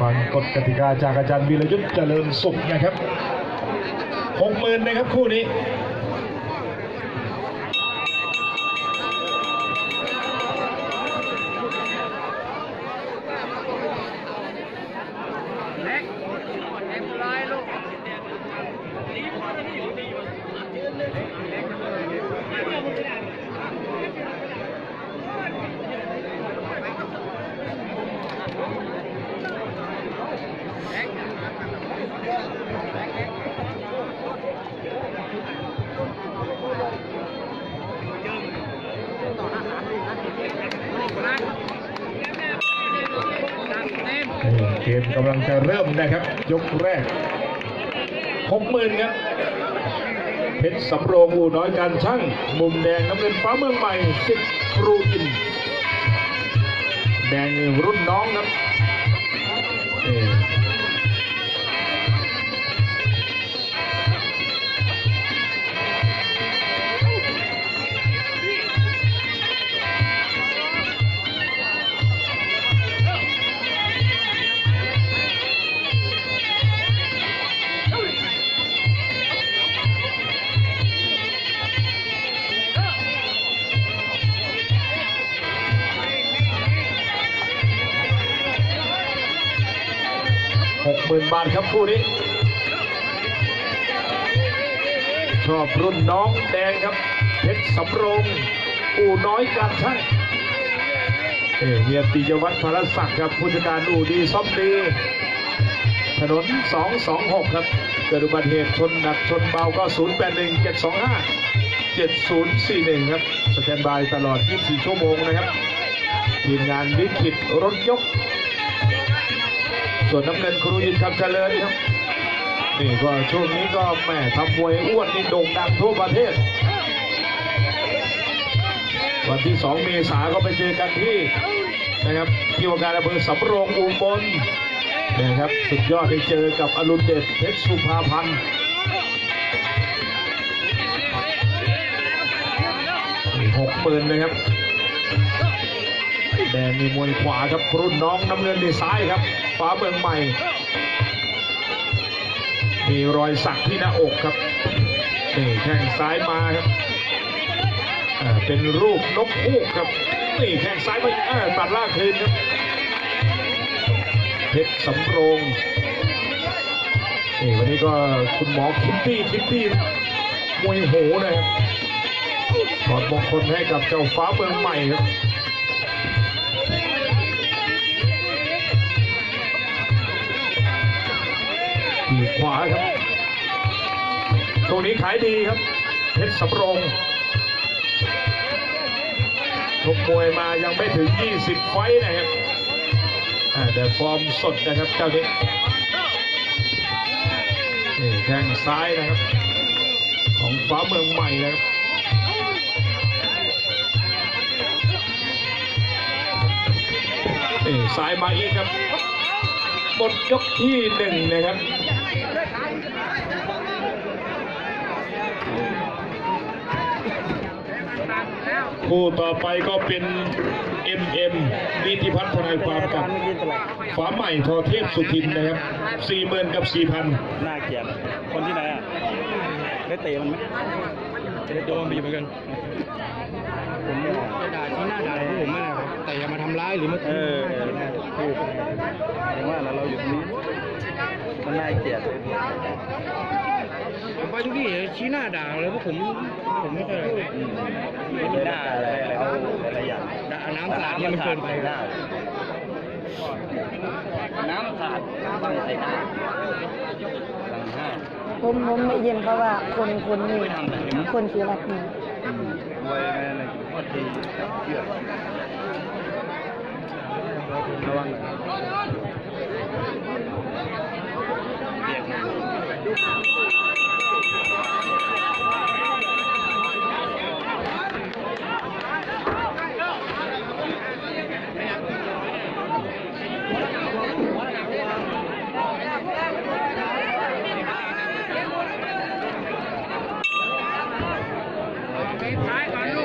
ฟังกฎกติกาจากอาจารย์วีรยุทธ์เจริญสุขนะครับหกหมื่นนะครับคู่นี้ เก มกำลังจะเริ่มนะครับ ยกแรกหกหมื่นครับเพชรสำโรงอูน้อยการช่างมุมแดงน้ำเงินฟ้าเมืองใหม่สิทธิ์ครูอิน แดงรุ่นน้องครับ หมื่นบาทครับคู่นี้ ชอบรุ่นน้องแดงครับ เพชรสำโรงอู่น้อยการช่างเอเฮียติยวัฒน์พลศักดิ์ครับผู้จัดการอู่ดีซ่อมดี ถนน 226 ครับ เกิดอุบัติเหตุชนหนักชนเบาก็ 081 725 7041 ครับสแตนบายตลอด 24 ชั่วโมงนะครับ ทีมงานลิขิตรถยก ส่วนน้ำเงินครูยินคำเจริญครับนี่ก็ช่วงนี้ก็แม่ทำมวยอ้วนนี่โด่งดังทั่วประเทศ วันที่ 2 เมษาก็ไปเจอกันที่นะครับที่ว่าการอำเภอสำโรงอุบลนะครับสุดยอดได้เจอกับอรุณเดชเพชรสุภาพันธ์หกหมื่นนะครับ แดงมีมวยขวาครับรุ่นน้องน้ำเงินในซ้ายครับฟ้าเมืองใหม่ มีรอยสักที่หน้าอกครับนี่แข้งซ้ายมาครับอ่าเป็นรูปนกฮูกครับนี่แข้งซ้ายไปอ่าตัดล่างคืนครับเพชรสำโรงนี่วันนี้ก็คุณหมอคิตตี้คิตตี้มวยโหนะครับถอดมงคลให้กับเจ้าฟ้าเมืองใหม่ครับ ขวาครับตรงนี้ขายดีครับ เพชรสำรงชกมวยมายังไม่ถึง 20 ไฟนะครับอ่าแต่ฟอร์มสดนะครับเจ้านี้นี่แข้งซ้ายนะครับ ของฟ้าเมืองใหม่นะครับนี่ซ้ายมาอีกครับหมดยกที่หนึ่งนะครับ คู่ต่อไปก็เป็น MM นิติพัฒน์ทนายความกับฟ้าใหม่ทอเทพสุทินนะครับสี่หมื่นกับสี่พันน่าเกลียดคนที่ไหนอะได้เตะมันไหมจะได้โดนไปอยู่เหมือนกันผมจะด่าชี้หน้าด่าพวกผมไม่ได้แต่อย่ามาทำร้ายหรือมาเออถูกอย่างว่าเราเราอยู่ตรงนี้มันน่าเกลียด ผมไปทุกที่ชี้หน้าด่าเลยพวกผมผมไม่เคยไม่ด่าอะไรเขาหลายอย่างด่าน้ำสาดนี่มันเกินไปน้ำสาดต้องใส่หน้าหลังห้าผมผมได้ยินเขาว่าคนคนนี้คนชื่อรักนี่ไว้แม่เลยพอดีเชือกระวังหน่ ซ้กมย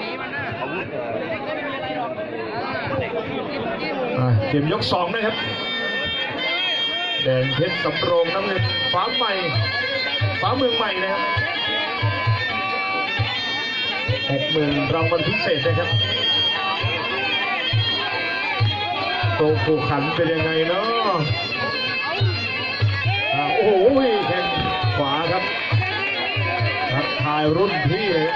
กี่อนนะครับกด่นเด็กไม่รอเกมยกสองนะครับ แดงเพชรสำโรงน้ำเงินฟ้าใหม่ฟ้าเมืองใหม่นะครับหกหมื่นรางวัลพิเศษนะครับ โตวผูกขันเป็นยังไงเนาะโอ้โหแข้งขวาครับทักทายรุ่นพี่เลย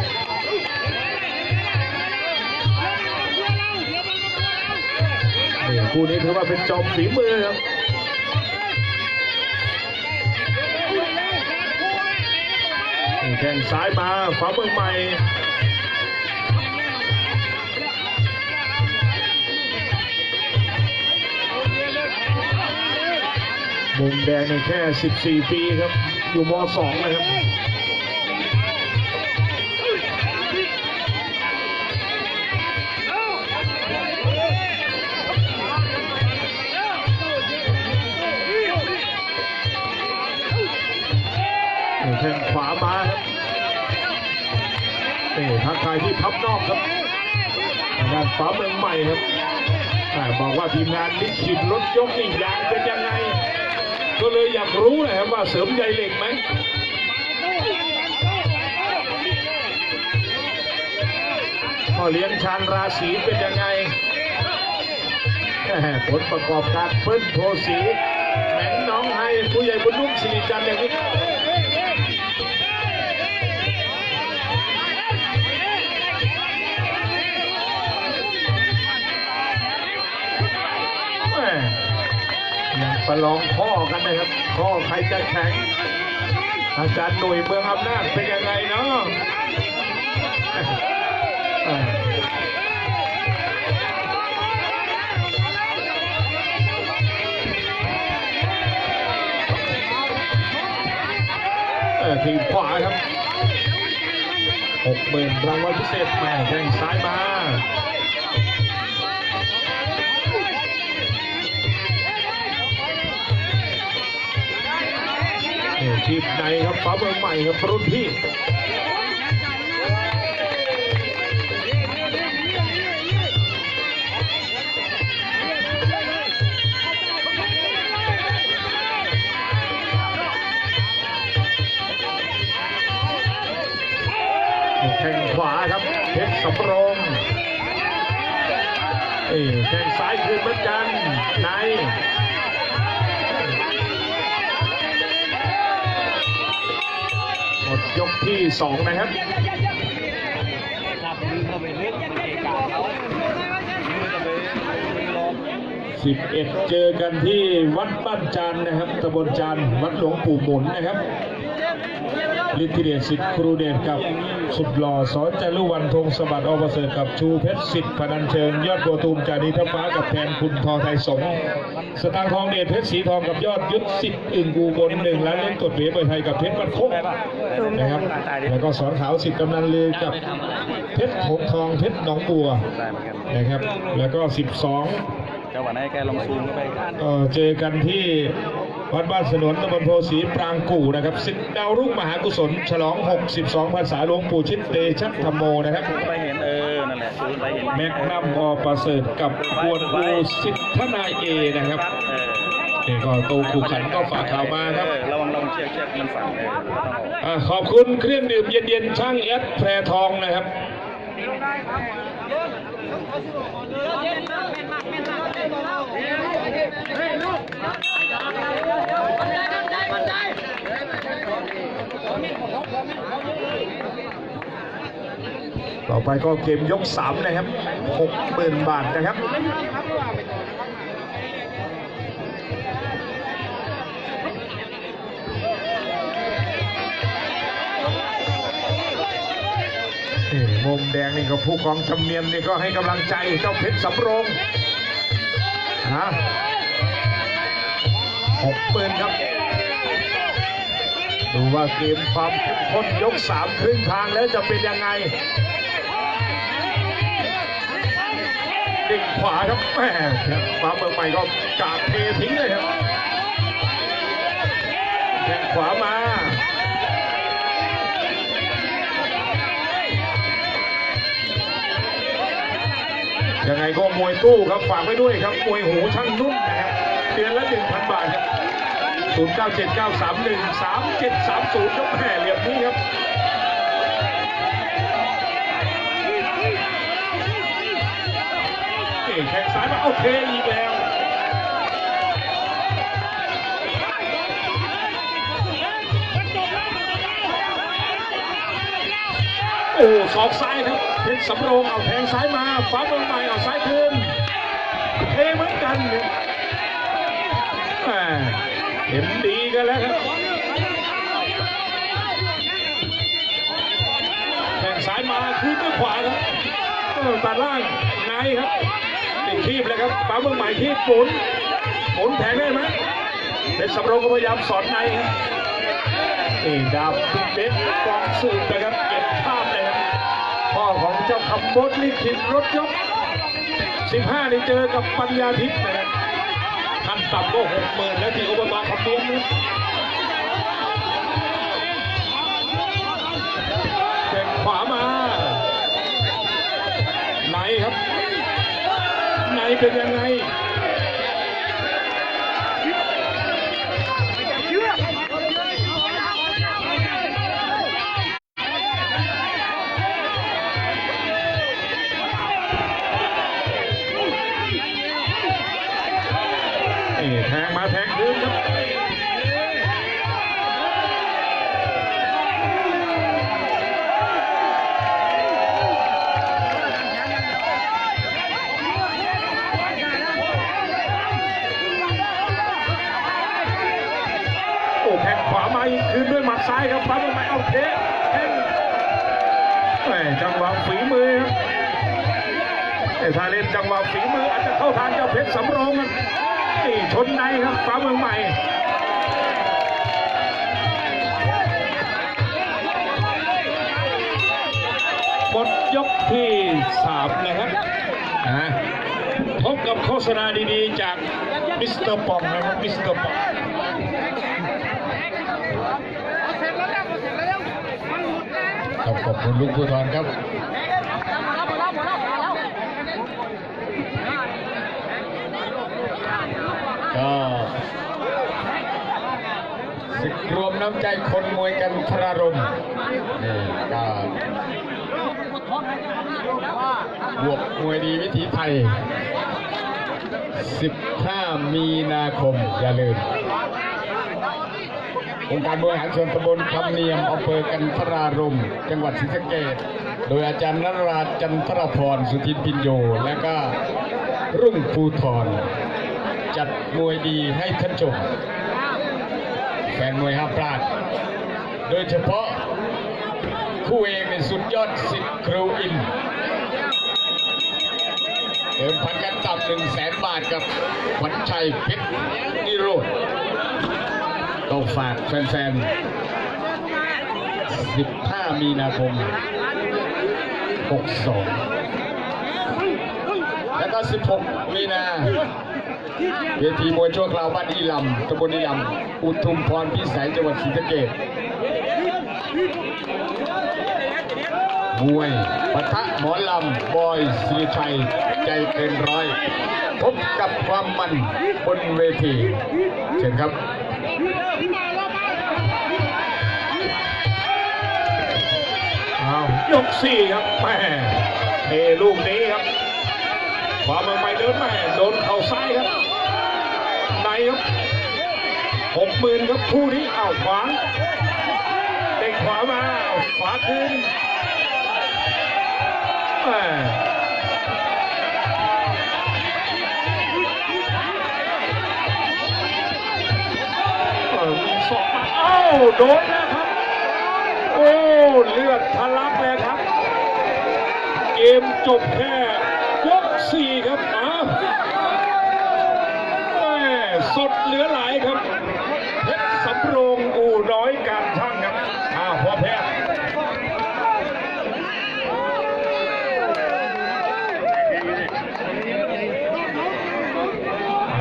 นี่คู่นี้ถือว่าเป็นจอมฝีมือครับแข้งซ้ายมาขวาเมืองใหม่ มุมแดงในแค่ 14 ปีครับ อยู่ม .2 นะครับแข้งขวามาครับนี่ทักทายที่พับนอกครับงานฟ้าเมืองใหม่ครับแต่บอกว่าทีมงานลิขิตรถยกนี่ยางเป็นยังไง ก็เลยอยากรู้นะครับว่าเสริมใยเหล็กไหมพ่อเลี้ยงชานราศีเป็นยังไงผลประกอบการเพิ่นโพสีแหมงน้องให้ผู้ใหญ่บุญนุ่มสิริจันทร์อย่างนี้ ประลองข้อกันนะครับข้อใครจะแข็ง อาจารย์หน่วยเมืองอำนาจเป็นยังไงเนาะทีมขวาครับหกหมื่นรางวัลพิเศษแม่แข้งซ้ายมา ทีมในครับฟ้าเมืองใหม่ครับรุ่นพี่แข้งขวาครับเพชรสำโรงเอ้แข้งซ้ายคืนเหมือนกันใน ยกที่สองนะครับสิบเอ็ดเจอกันที่วัดบ้านจันนะครับตำบลจันวัดหลวงปู่หมุนนะครับ ฤทธิเดชสิทธิ์ครูเดชกับสุดหล่อสอนจารุวันธงสมบัติอประเสริฐกับชูเพชรสิทธิ์พนันเชิง ยอดบัวตูมจานีทัพฟ้ากับแทนคุณทองไทยสงฆ์สตางค์ทองเดชเพชรสีทองกับยอดยุทธสิทธิ์อึ่งกูบนหนึ่งล้านเล่นกดเหรียญเบอร์ไทยกับเพชรวัดโคกนะครับแล้วก็สอนขาวสิทธิ์กำนันลือกับเพชรหงทองเพชรหนองบัวได้เหมือนกันนะครับแล้วก็ 12จังหวะนั้นแกลองซูมเข้าไปเอ่อเจอกันที่ วัดบ้านสนวนตำบลโพสีปรางกู่นะครับสิทธิ์ดาวรุ่งมหากุศล ฉลอง 62พรรษาหลวงปู่ชิดเตชัตธรรมโมนะครับไปเห็นเออนั่นแหละซูมไปเห็นแม็กนัมอประเสริฐกับกวนอูสิทธนายเอนะครับเออนี่ก็ตูขู่ขันก็ฝากข่าวมาครับเออระวังระวังเชือกเชือกมันสั่นเออต้องออกอ่าขอบคุณเครื่องดื่มเย็นๆช่างแอดแพรทองนะครับ ต่อไปก็เกมยก 3 นะครับ 60,000 บาทนะครับมุมแดงนี่ก็ผู้กองจำเนียนนี่ก็ให้กำลังใจเจ้าเพชรสำโรงฮะหกปืนครับ ดูว่าเกมความเข้มข้นยกสามครึ่งทางแล้วจะเป็นยังไง ดิ่งขวาครับแม่ความเมืองใหม่ก็กาดเททิ้งเลยครับแข้งขวามายังไงก็มวยตู้ครับฝากไว้ด้วยครับ มวยหูช่างนุ่มนะครับเดือนละหนึ่งพันบาทครับ 0 โอเคอีกแล้วโอ้ศอกซ้ายครับเพชรสำโรงเอาแทงซ้ายมาฟ้าเมืองใหม่เอาซ้ายคืนเทเหมือนกันครับแหม่เห็นดีกันแล้วครับแทงซ้ายมาคืนด้วยขวาครับตัดล่างในครับ ติดคีบเลยครับฟ้าเมืองใหม่คีบหมุนหมุนแทงได้ไหมเพชรสำโรงก็พยายามสอนในครับนี่ดาบคุณเบสกองสืบนะครับเก็บภาพเลยครับพ่อของเจ้าคำบดลิขิตรถยก 15นี่เจอกับปัญญาทิพย์นะครับขั้นต่ำก็หกหมื่นแล้วที่อบตคำเมืองนะ เป็นยังไง นี่ชนในครับฟ้าเมืองใหม่หมดยกที่สามนะครับพบกับโฆษณาดีๆ จากมิสเตอร์ปองนะครับมิสเตอร์ปองขอบคุณลุงภูธรครับ ก็ศึกรวมน้ำใจคนมวยกันทรารมนี่ก็บวกมวยดีวิถีไทย 15 มีนาคม อย่าลืมองค์การบริหารส่วนตำบลคำเนียมอำเภอกันทรารม จังหวัดศรีสะเกษโดยอาจารย์นราจันทรพรสุทินพินโย และก็รุ่งภูทร มวยดีให้ท่านชมแฟนมวยห้ามพลาด โดยเฉพาะคู่เอกในสุดยอดสิทธิ์ครูอินเดิมพันกันต่ำหนึ่งแสนบาทกับขวัญชัยเพชรนิโรธต้องฝากแฟนๆ 15 มีนาคม 62 แล้วก็ 16 มีนา เวทีมวยชั่วคราวบ้านอีลำตำบลอีลำอุทุมพรพิสัยจังหวัดศรีสะเกษมวยปะทะหมอลำบอยสิริชัย ใจเกินร้อย พบกับความมันบนเวที เชิญครับยกสี่ครับแม่เทลูกนี้ครับขวาเมืองใหม่เดินแม่โดน หกหมื่นครับคู่นี้อ้าวขวาเด็กขวามาอ้าขวาคืนแม่เออสอบเอ้าโดนแล้วครับ โอ้เลือดทะลักเลยครับ เกมจบแค่ยกสี่ครับอ้าวแม่สดเหลือหลายครับเพชรสำโรงอู่น้อยการช่างครับอ้าวพอแพ้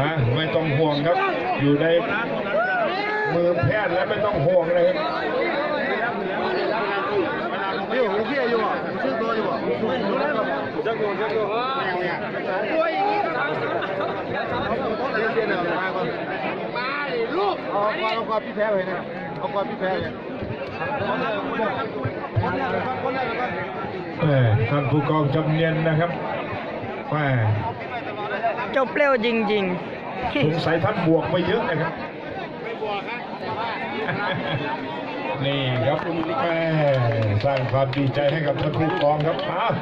ฮะไม่ต้องห่วงครับ อยู่ในมือ แพทย์แล้วไม่ต้องห่วงเลยครับอยู่พี่อยู่อะชื่อตัวอยู่อะเอาความเอาความพี่แพ้เลยนะเอาความพี่แพ้เลยแหม่ท่านผู้กองจำเนียนนะครับแหม่จบเร็วจริงสงสัยท่านบวกไปเยอะนะครับ นี่ครับแม่สร้างความดีใจให้กับท่านผู้กองครับอ้าว